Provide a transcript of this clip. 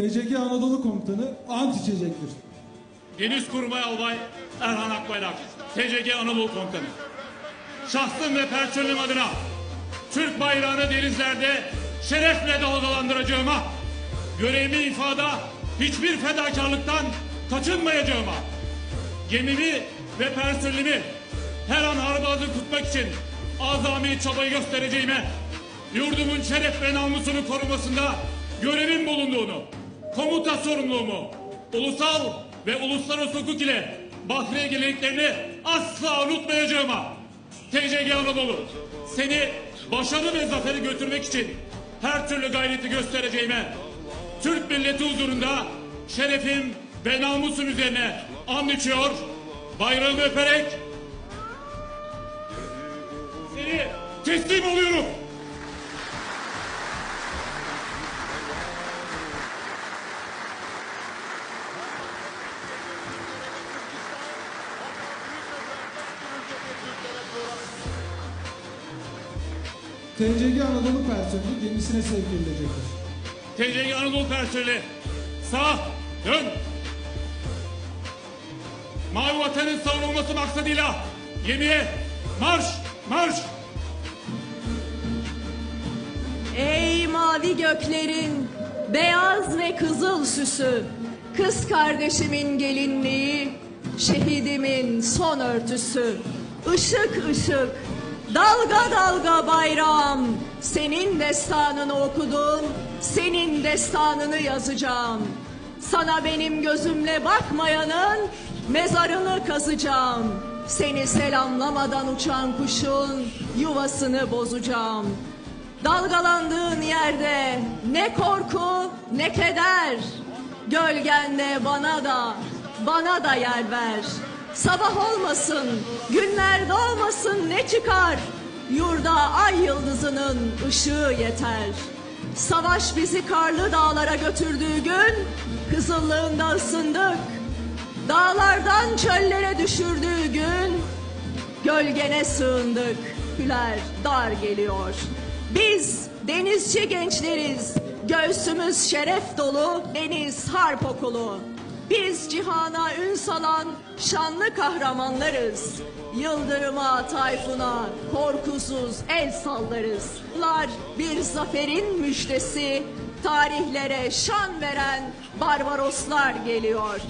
TCG Anadolu Komutanı ant içecektir. Deniz Kurmay Albay Erhan Akbayrak, TCG Anadolu Komutanı. Şahsım ve personelim adına Türk bayrağını denizlerde şerefle dalgalandıracağıma, görevimi ifada hiçbir fedakarlıktan kaçınmayacağıma, gemimi ve personelimi her an harbazı tutmak için azami çabayı göstereceğime, yurdumun şeref ve namusunu korumasında görevim bulunduğunu, komuta sorumluluğumu, ulusal ve uluslararası hukuk ile Bahriye geleneklerini asla unutmayacağıma, TCG Anadolu seni başarı ve zaferi götürmek için her türlü gayreti göstereceğime, Türk milleti huzurunda şerefim ve namusum üzerine and içiyor, bayrağımı öperek seni teslim oluyorum. TCG Anadolu personeli gemisine sevk edilecektir. TCG Anadolu personeli sağ dön. Mavi vatanın savunulması maksadıyla gemiye marş marş. Ey mavi göklerin beyaz ve kızıl süsü, kız kardeşimin gelinliği, şehidimin son örtüsü, ışık ışık, dalga dalga bayrağım, senin destanını okudum, senin destanını yazacağım. Sana benim gözümle bakmayanın mezarını kazacağım. Seni selamlamadan uçan kuşun yuvasını bozacağım. Dalgalandığın yerde ne korku ne keder. Gölgenle bana da bana da yer ver. Sabah olmasın, günler doğmasın ne çıkar? Yurda ay yıldızının ışığı yeter. Savaş bizi karlı dağlara götürdüğü gün kızıllığında ısındık. Dağlardan çöllere düşürdüğü gün Gölgene sığındık, küler dar geliyor. Biz denizci gençleriz, göğsümüz şeref dolu, deniz harp okulu. Biz cihana ün salan şanlı kahramanlarız. Yıldırıma, tayfuna, korkusuz el sallarız. Bunlar bir zaferin müjdesi, tarihlere şan veren Barbaroslar geliyor.